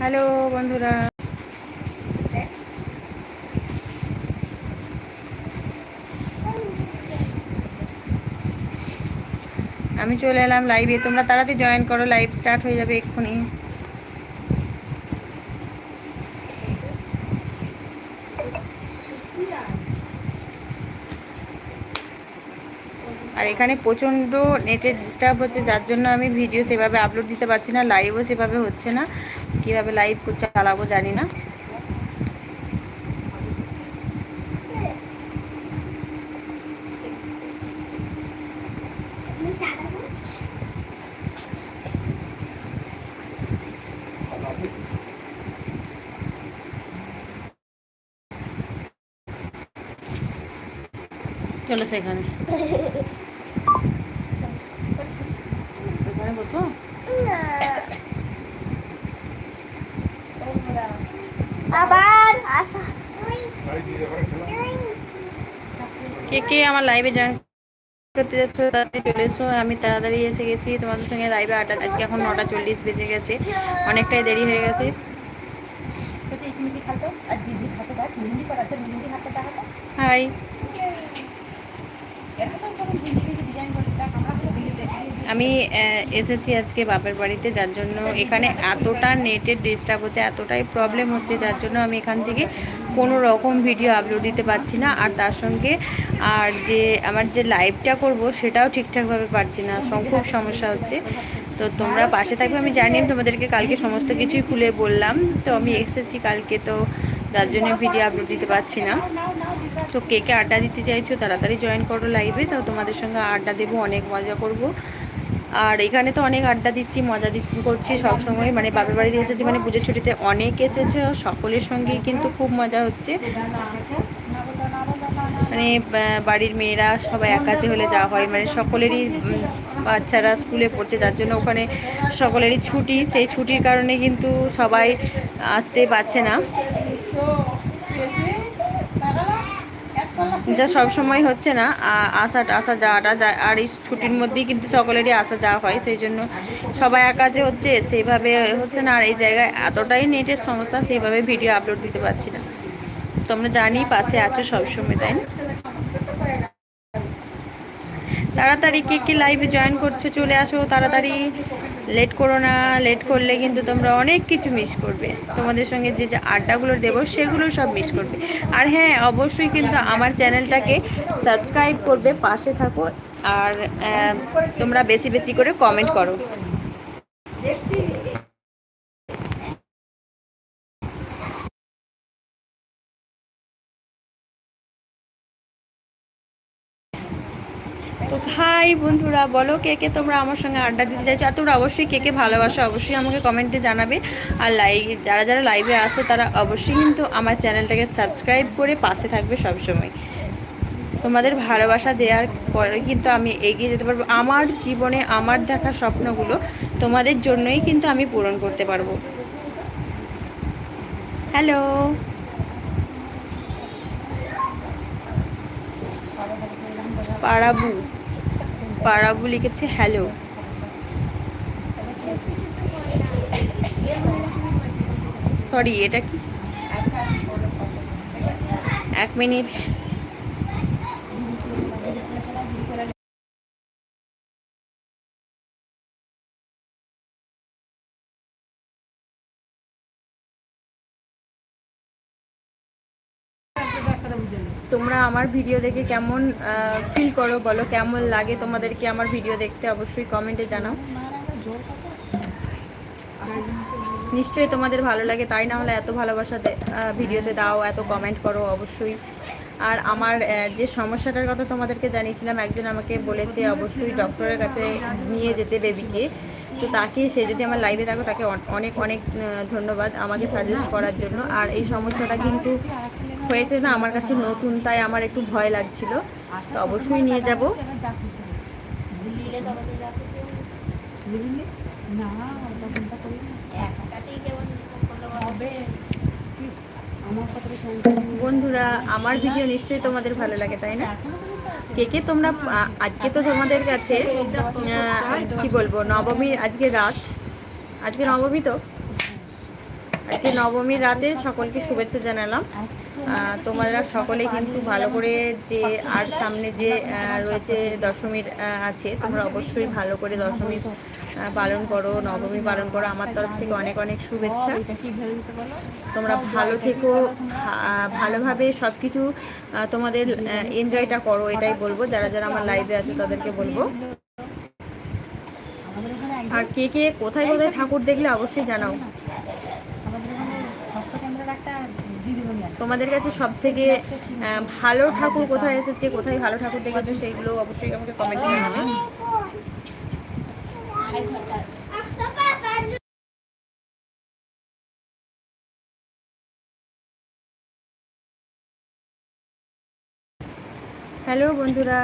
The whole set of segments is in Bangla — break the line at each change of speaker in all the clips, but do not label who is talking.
হ্যালো বন্ধুরা। আমি চলে এলাম লাইভে তোমরা তাড়াতাড়ি জয়েন করো লাইভ স্টার্ট হয়ে যাবে এক্ষুনি। আর এখানে প্রচণ্ড নেটের ডিস্টার্ব হচ্ছে, যার জন্য আমি ভিডিও সেভাবে আপলোড দিতে পারছি না লাইভও সেভাবে হচ্ছে না। কীভাবে লাইভ চালাবো জানি না। চলো সেখানে এখানে বসো
আবার
কে কে আমার লাইভে জয়েন করতে যাচ্ছ তাড়াতাড়ি চলে এসো। আমি তাড়াতাড়ি এসে গেছি তোমাদের সঙ্গে লাইভে আড্ডা। আজকে এখন নটা চল্লিশ বেজে গেছে। অনেকটাই দেরি হয়ে গেছে। হাই আমি এসেছি আজকে বাপের বাড়িতে, যার জন্য এখানে এতটা নেটের ডিস্টার্ব হচ্ছে, এতটাই প্রবলেম হচ্ছে, যার জন্য আমি এখান থেকে কোনো রকম ভিডিও আপলোড দিতে পারছি না। আর তার সঙ্গে আর যে, আমার যে লাইভটা করব, সেটাও ঠিকঠাকভাবে পারছি না। খুব সমস্যা হচ্ছে। তো তোমরা পাশে থাকবে, আমি জানি তোমাদেরকে কালকে সমস্ত কিছুই খুলে বললাম। তো আমি এসেছি কালকে, তো যার জন্য ভিডিও আপলোড দিতে পারছি না। তো কে কে আড্ডা দিতে চাইছো, তাড়াতাড়ি জয়েন করো লাইভে তো তোমাদের সঙ্গে আড্ডা দেবো, অনেক মজা করব। আর এখানে তো অনেক আড্ডা দিচ্ছি, মজা করছি সবসময়। মানে বাপের বাড়িতে এসেছি মানে পুজোর ছুটিতে অনেক এসেছে, সকলের সঙ্গেই কিন্তু খুব মজা হচ্ছে। মানে বাড়ির মেয়েরা সবাই একাছে হলে যা হয় মানে সকলেরই বাচ্চারা স্কুলে পড়ছে, যার জন্য ওখানে সকলেরই ছুটি। সেই ছুটির কারণে কিন্তু সবাই আসতে পারছে না। যা সব সময় হচ্ছে না আসাটা আসা যাওয়াটা যা, আর এই ছুটির মধ্যেই কিন্তু সকলেরই আসা যাওয়া হয়, সেই জন্য সবাই একা যে হচ্ছে, সেইভাবে হচ্ছে না, আর এই জায়গায় এতটাই নেটের সমস্যা, সেইভাবে ভিডিও আপলোড দিতে পারছি না। তোমরা জানি পাশে আছো সবসময় তাই না? তাড়াতাড়ি কে কে লাইভে জয়েন করছ চলে আসো, তাড়াতাড়ি। লেট করো না লেট করলে কিন্তু তোমরা অনেক কিছু মিস করবে। তোমাদের সঙ্গে যে যে আড্ডাগুলো দেবো, সেগুলো সব মিস করবে। আর হ্যাঁ অবশ্যই কিন্তু আমার চ্যানেলটাকে সাবস্ক্রাইব করবে, পাশে থাকো। আর তোমরা বেশি বেশি করে কমেন্ট করো। তো হাই বন্ধুরা, বলো কে কে তোমরা আমার সঙ্গে আড্ডা দিতে চাইছো? আর তোমরা অবশ্যই কে কে ভালোবাসো? অবশ্যই আমাকে কমেন্টে জানাবে। আর লাইভ যারা যারা লাইভে আসো তারা অবশ্যই কিন্তু আমার চ্যানেলটাকে সাবস্ক্রাইব করে পাশে থাকবে সবসময়। তোমাদের ভালোবাসা দেওয়ার পরে কিন্তু আমি এগিয়ে যেতে পারব। আমার জীবনে আমার দেখা স্বপ্নগুলো তোমাদের জন্যই কিন্তু আমি পূরণ করতে পারব। হ্যালো পাড়াবু পাড়াবু লিখেছে হ্যালো। সরি এটা কি? এক মিনিট। তোমরা আমার ভিডিও দেখে কেমন ফিল করো বলো, কেমন লাগে তোমাদেরকে আমার ভিডিও দেখতে অবশ্যই কমেন্টে জানাও। নিশ্চয়ই তোমাদের ভালো লাগে, তাই না হলে এত ভালোবাসা ভিডিওতে দাও, এত কমেন্ট করো, অবশ্যই। আর আমার যে সমস্যাটার কথা তোমাদেরকে জানিয়েছিলাম, একজন আমাকে বলেছে অবশ্যই ডক্টরের কাছে নিয়ে যেতে বেবিকে। তো তাকে, সে যদি আমার লাইভে থাকো, তাকে অনেক অনেক ধন্যবাদ আমাকে সাজেস্ট করার জন্য। আর এই সমস্যাটা কিন্তু হয়েছে না আমার কাছে নতুন, তাই আমার একটু ভয় লাগছিল। তো অবশ্যই নিয়ে যাব। বন্ধুরা, আমার ভিডিও নিশ্চয়ই তোমাদের ভালো লাগে, তাই না? কে কে তোমরা আজকে তো তোমাদের কাছে কি বলব, নবমী, আজকে রাত। আজকে নবমী তো? আজকে নবমীর রাতে সকলকে শুভেচ্ছা জানালাম। তোমরা সকলে কিন্তু ভালো করে যে আর সামনে যে রয়েছে দশমীর আছে, তোমরা অবশ্যই ভালো করে দশমী পালন করো, নবমী পালন করো। আমার তরফ থেকে অনেক অনেক শুভেচ্ছা। তোমরা ভালো থেকো ভালোভাবে সব কিছু তোমাদের এনজয়টা করো, এটাই বলব। যারা যারা আমার লাইভে আছে, তাদেরকে বলব। আর কে কে, কোথায় কোথায় ঠাকুর দেখলে অবশ্যই জানাও
আমাদের এখানে স্বাস্থ্য কেন্দ্রের একটা দিদিমণি আছে
তোমাদের কাছে সব থেকে ভালো ঠাকুর কোথায় এসেছে, কোথায় ভালো ঠাকুর দেখেছ, সেইগুলো অবশ্যই আমাকে কমেন্টে জানাবে। হ্যালো বন্ধুরা।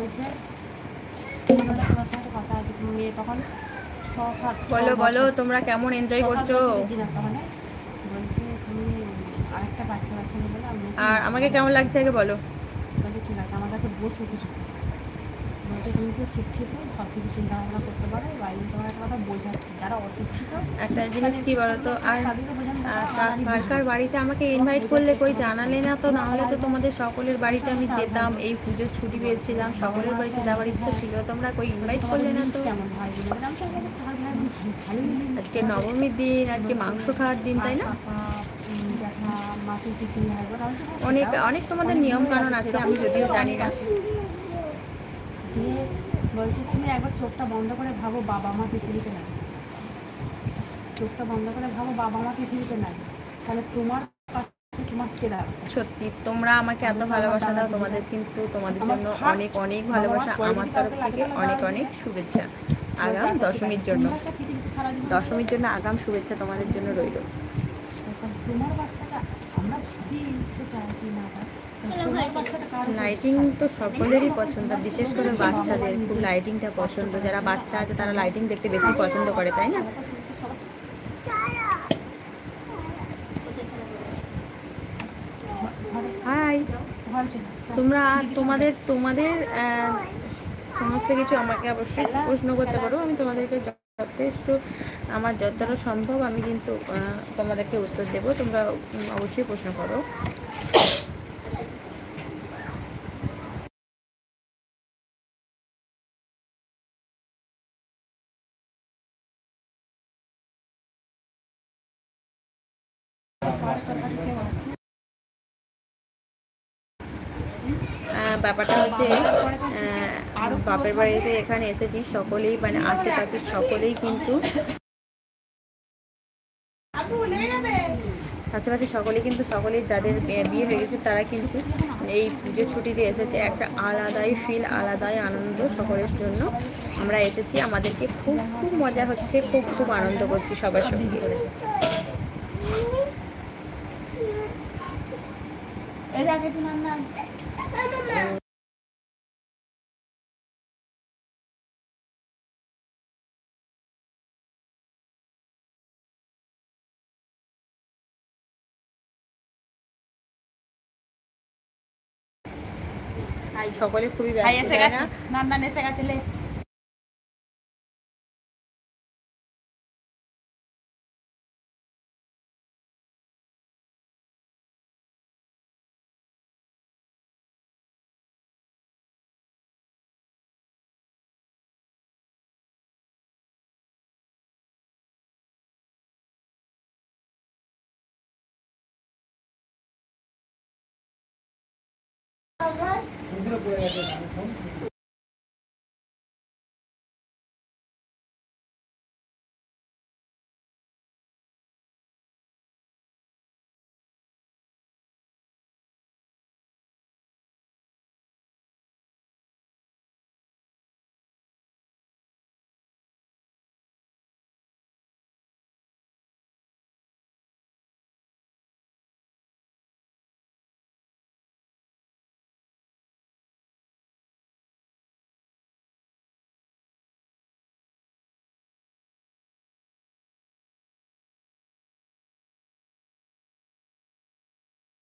বলছে তোমার তোমার কথা আছে তুমি মেয়ে তখন ছ সাত
বলো বলো তোমরা কেমন এনজয় করছ?
তখন বলছে তুমি আরেকটা বাচ্চা বাচ্চা নিয়ে বলে আমি বলছি,
আর আমাকে কেমন লাগছে আগে বলো?
বলছে ঠিক আছে আমার কাছে বসো কিছু। বলছে তুমি তো শিক্ষিত সব কিছু চিন্তা ভাবনা করতে পারো বাইরে তোমার একটা কথা বোঝাচ্ছি যারা অশিক্ষিত।
একটা জিনিস কি বলতো? আর
তাদেরকে বোঝানো
আহ, কা- কার কার বাড়িতে আমাকে ইনভাইট করলে কই জানালে না তো? না হলে তো তোমাদের সকলের বাড়িতে আমি যেতাম এই পুজোর ছুটি পেয়েছিলাম সকলের বাড়িতে যাওয়ার ইচ্ছা ছিল তোমরা কই ইনভাইট করলে না তো। আজকে নবমীর দিন আজকে মাংস খাওয়ার দিন তাই না?
তো
অনেক অনেক তোমাদের নিয়ম কানুন আছে আমি যদিও জানি না।
বলছে তুমি একবার চোখটা বন্ধ করে ভাবো বাবা মা পৃথিবীতে নাই। চোখটা বন্ধ করে ভাবো বাবা মা পৃথিবীতে নাই। তাহলে তোমার
সত্যি তোমরা আমাকে এত ভালোবাসা দাও তোমাদের কিন্তু তোমাদের জন্য অনেক অনেক ভালোবাসা আমার তরফ থেকে অনেক অনেক শুভেচ্ছা। আগাম দশমীর জন্য। দশমীর জন্য আগাম শুভেচ্ছা তোমাদের জন্য রইল।
তোমার বাচ্চাটা আমরা ভাবি সেটা যে না
লাইটিং তো সকলেরই পছন্দ, বিশেষ করে বাচ্চাদের। খুব লাইটিংটা পছন্দ। যারা বাচ্চা আছে, তারা লাইটিং দেখতে বেশি পছন্দ করে, তাই না? তোমরা, তোমাদের তোমাদের সমস্ত কিছু আমাকে অবশ্যই প্রশ্ন করতে পারো। আমি তোমাদেরকে যথেষ্ট, আমার যতটা সম্ভব আমি কিন্তু তোমাদেরকে উত্তর দেবো। তোমরা অবশ্যই প্রশ্ন করো। ব্যাপারটা হচ্ছে বাপের বাড়িতে এখানে এসেছি সকলেই মানে আশেপাশে সকলেই কিন্তু আশেপাশে সকলেই কিন্তু সকলেই যাদের বিয়ে হয়ে গেছে, তারা কিন্তু এই পুজোর ছুটিতে এসেছে। একটা আলাদাই ফিল আলাদাই আনন্দ সকলের জন্য আমরা এসেছি। আমাদেরকে খুব খুব মজা হচ্ছে, খুব খুব আনন্দ করছি সবার সঙ্গে।
এর আগে তো না না।
সকলে খুবই ব্যস্ত
এসে
তাই
গেছে।
না
না না এসে 아, 아. 동그랗게 해야 돼.